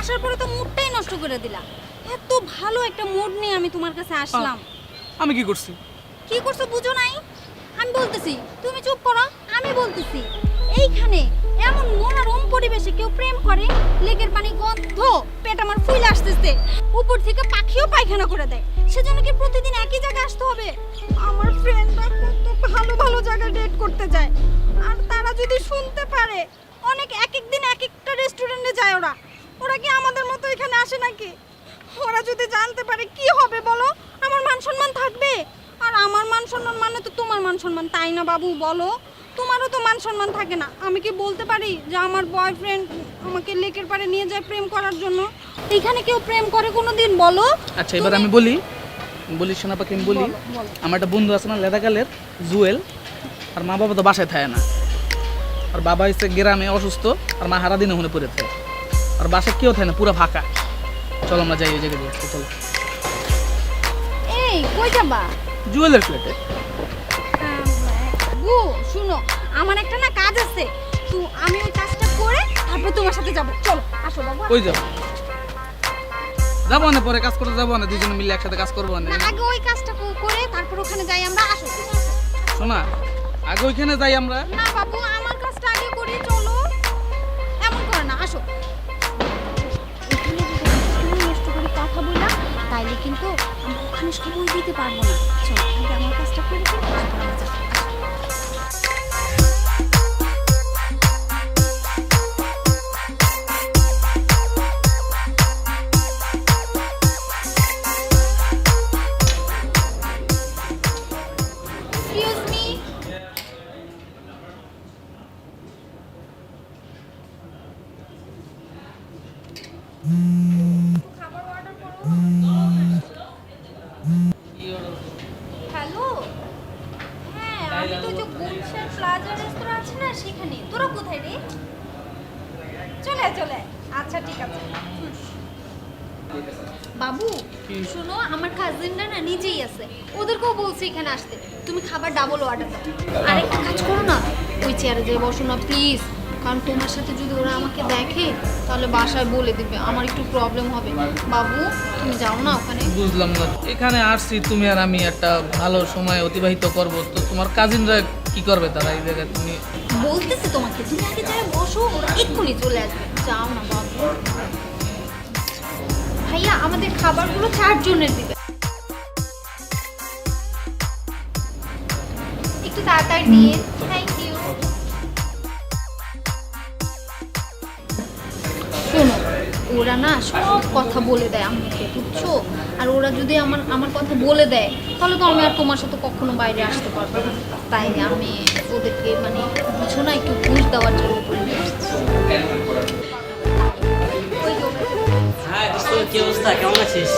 আসার পরে তো মুডটাই নষ্ট করে দিলা। এত ভালো একটা মুড নিয়ে আমি তোমার কাছে আসলাম। আমি কি করছি? কি করছ বুঝো নাই? আমি বলতেছি তুমি চুপ করো আমি বলতেছি। এইখানে এমন মনোরম পরিবেশে কেউ প্রেম করে লেকের পানি গন্ধ পেট আমার ফুল আসতেছে। উপর থেকে পাখিও পায়খানা করে দেয়। সেজন্য কি প্রতিদিন একই জায়গায় আসতে হবে? আমার ফ্রেন্ডরা কত ভালো ভালো জায়গায় ডেট করতে যায়। আর তারা যদি শুনতে পারে অনেক এক এক দিন এক একটা রেস্টুরেন্টে যায় ওরা। ওরা কি আমাদের মতো এখানে আসে নাকি? ওরা যদি জানতে পারে কি হবে বলো? আমার মান সম্মান থাকবে? আর আমার মান সম্মান মানে তো তোমার মান সম্মান তাই না বাবু? বলো। তোমারও তো মান সম্মান থাকে না। আমি কি বলতে পারি যে আমার বয়ফ্রেন্ড আমাকে লেকের পাড়ে নিয়ে যায় প্রেম করার জন্য? এখানে কেউ প্রেম করে কোনো দিন বলো? আচ্ছা এবার আমি বলি। বলি সোনা পাখি আমি বলি। আমার একটা বন্ধু আছে না লেদাকালের জুয়েল। আর মা বাবা তো বাসায় থাকে না। আর বাবা হচ্ছে গ্রামে অসুস্থ আর মা হারা দিনে হুনে পড়ে থাকে। আর বাসায় কেউ থাকে না পুরো ফাঁকা। চলো আমরা যাই এই জায়গায় দিয়ে চলো। এই কই যাবা? জুয়েলের ফ্ল্যাটে বু শুনো আমার একটা না কাজ আছে। তো আমি ওই কাজটা করে তারপর তোমার সাথে যাব। চলো আসো বাবু। ওই যাব যাব না পরে কাজ করতে যাব না দুজনে মিলে একসাথে কাজ করব না। আগে ওই কাজটা করে তারপর ওখানে যাই আমরা। আসো। শোনা আগে ওইখানে যাই আমরা। না বাবু আমার ওখানে সময় দিতে পারব না। চলো। চলে। আচ্ছা ঠিক আছে। বাবু? শোনো আমার কাজিনরা না নিজেই আছে। ওদেরকেও বলছি এখানে আসতে। তুমি খাবার ডাবল অর্ডার দাও। আর একটা কাজ করো না ওই চেয়ারে যেয়ে বসো না প্লিজ কারণ তোমার সাথে যদি ওরা আমাকে দেখে তাহলে বাসায় বলে দিবে আমার একটু প্রবলেম হবে। বাবু তুমি যাও না ওখানে। বুঝলাম না। এখানে আসছি তুমি আর আমি একটা ভালো সময় অতিবাহিত করব। তো তোমার কাজিনরা কি করবে তারা এই জায়গায়? তুমি বলতেছে তোমাকে তুমি আগে যারা বসো ওরা এক্ষুনি চলে আসবে। ভাইয়া, আমাদের খাবারগুলো দিবে। একটু তাড়াতাড়ি দিয়ে থ্যাংক ইউ শোনো, ওরা না সব কথা বলে দেয় আমাকে বুঝছ? আর ওরা যদি আমার আমার কথা বলে দেয়, তাহলে তো আমি আর তোমার সাথে কখনো বাইরে আসতে পারব না। তাই আমি ওদেরকে কি অবস্থা? কেমন আছিস?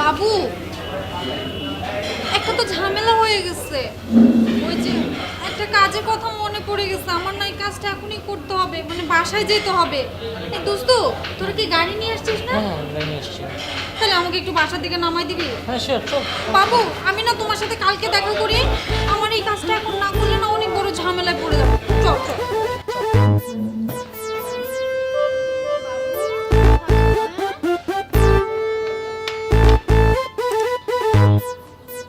বাবু একটা তো ঝামেলা হয়ে গেছে। ওই যে একটা কাজের কথা মনে পড়ে গেছে। আমার না এই কাজটা এখনই করতে হবে মানে বাসায় যেতে হবে। এই দোস্ত তোরা কি গাড়ি নিয়ে আসছিস না? হ্যাঁ তাহলে আমাকে একটু বাসার দিকে নামাই দিবি? হ্যাঁ বাবু আমি না তোমার সাথে কালকে দেখা করি। আমার এই কাজটা এখন 쳐.